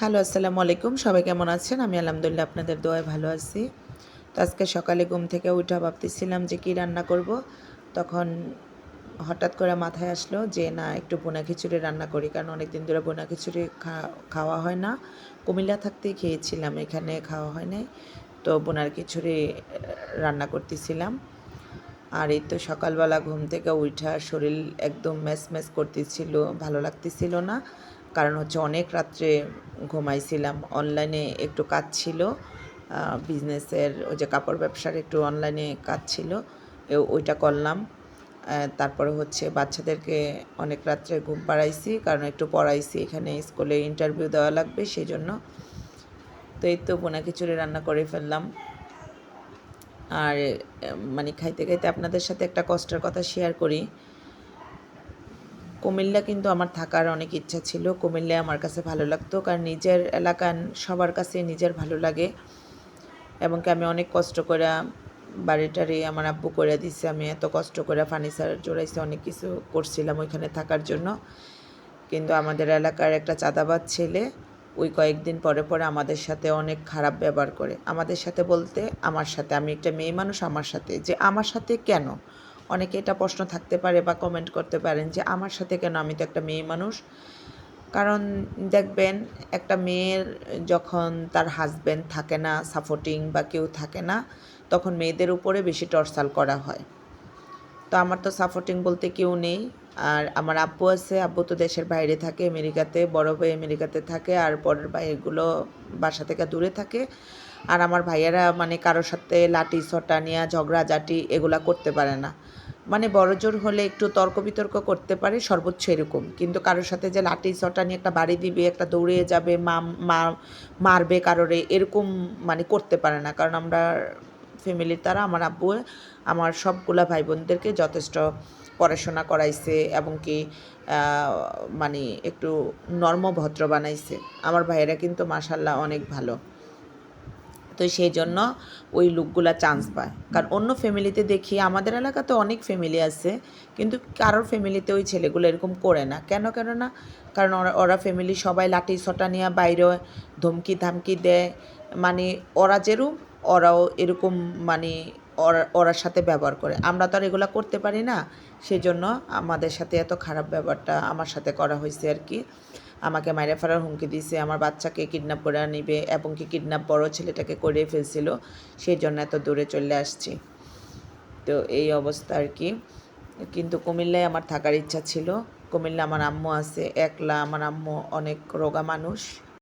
Hello, আসসালামু আলাইকুম। সবাই কেমন আছেন? আমি আলহামদুলিল্লাহ আপনাদের দোয়ায় ভালো আছি। তো আজকে সকালে ঘুম থেকে উঠা ভাবতেছিলাম যে কী রান্না করব। তখন হঠাৎ করে মাথায় আসলো যে, না, একটু বোনা খিচুড়ি রান্না করি। কারণ অনেক দিন ধরে বোনা খিচুড়ি খাওয়া হয় না। কুমিল্লা থাকতেই খেয়েছিলাম, এখানে খাওয়া হয় নাই। তো বোনার খিচুড়ি রান্না করতেছিলাম। আর এই তো সকালবেলা ঘুম থেকে উঠা শরীর একদম ম্যাচ ম্যাচ করতেছিল, ভালো লাগতেছিল না। কারণ হচ্ছে অনেক রাত্রে ঘুমাইছিলাম। অনলাইনে একটু কাজ ছিল বিজনেসের ওই যে কাপড় ব্যবসার একটু অনলাইনে কাজ ছিল ওইটা করলাম। তারপরে হচ্ছে বাচ্চাদেরকে অনেক রাত্রে ঘুম পাড়াইছি, কারণ একটু পড়াইছি, এখানে স্কুলে ইন্টারভিউ দেওয়া লাগবে সেই জন্য তো এই তো বোনা খিচুড়ি রান্না করে ফেললাম। আর মানে খাইতে খাইতে আপনাদের সাথে একটা কষ্টের কথা শেয়ার করি। কুমিল্লা কিন্তু আমার থাকার অনেক ইচ্ছা ছিল। কুমিল্লা আমার কাছে ভালো লাগতো কারণ নিজের এলাকার সবার কাছে নিজের ভালো লাগে এবং আমি অনেক কষ্ট করে বাড়িটারি আমার আব্বু করে দিছে। আমি এত কষ্ট করে ফার্নিচার জোড়াইছে, অনেক কিছু করছিলাম ওইখানে থাকার জন্য। কিন্তু আমাদের এলাকার একটা চাঁদাবাদ ছেলে ওই কয়েকদিন পরে পরে আমাদের সাথে অনেক খারাপ ব্যবহার করে। আমাদের সাথে বলতে আমার সাথে, আমি একটা মেয়ে মানুষ, আমার সাথে। যে আমার সাথে কেন? অনেকে এটা প্রশ্ন থাকতে পারে বা কমেন্ট করতে পারেন যে, আমার সাথে কেন আমি তো একটা মেয়ে মানুষ? কারণ দেখবেন, একটা মেয়ের যখন তার হাজব্যান্ড থাকে না সাপোর্টিং বা কেউ থাকে না, তখন মেয়েদের উপরে বেশি টর্চাল করা হয়। তো আমার তো সাপোর্টিং বলতে কেউ নেই। আর আমার আব্বু আছে, আব্বু তো দেশের বাইরে থাকে, আমেরিকাতে, বড় ভাই আমেরিকাতে থাকে, আর পরের ভাইগুলো বাসা থেকে দূরে থাকে। আর আমার ভাইয়েরা মানে কারোর সাথে লাঠি, ছটা নিয়ে ঝগড়াঝাটি এগুলা করতে পারে না। মানে বড় জোর হলে একটু তর্ক বিতর্ক করতে পারে, সর্বোচ্চ এরকম। কিন্তু কারোর সাথে যে লাঠি, ছটা নিয়ে একটা বাড়ি দিবে, একটা দৌড়ে যাবে, মা মারবে কারোরে, এরকম মানে করতে পারে না। কারণ আমরা ফ্যামিলির তারা, আমার আব্বু, আমার সবগুলা ভাই বোনদেরকে যথেষ্ট পড়াশোনা করাইছে এবং কি মানে একটু নর্মভদ্র বানাইছে। আমার ভাইয়েরা কিন্তু মাসাল্লাহ অনেক ভালো। তো সেই জন্য ওই লুকগুলা চান্স পায়। কারণ অন্য ফ্যামিলিতে দেখি, আমাদের এলাকাতে অনেক ফ্যামিলি আছে, কিন্তু কারোর ফ্যামিলিতে ওই ছেলেগুলো এরকম করে না। কেন কেন না? কারণ ওরা ওরা ফ্যামিলি সবাই লাঠি ছটা নিয়ে বাইরে ধমকি ধামকি দেয়। মানে ওরা যেরকম ওরাও এরকম মানে ওরা, ওরার সাথে ব্যবহার করে। আমরা তো আর এগুলো করতে পারি না। সেই জন্য আমাদের সাথে এত খারাপ ব্যাপারটা আমার সাথে করা হয়েছে আর কি। আমাকে মাইরে ফেলার হুমকি দিছে আমার বাচ্চাকে কিডন্যাপ করে নিবে এবং কি কিডন্যাপ বড় ছেলেটাকে করে ফেলছিল সেই জন্য এত দূরে চলে আসছি। তো এই অবস্থা আর কি। কিন্তু কুমিল্লায় আমার থাকার ইচ্ছা ছিল। কুমিল্লা আমার আম্মু আছে, একলা আমার আম্মু অনেক রোগা মানুষ।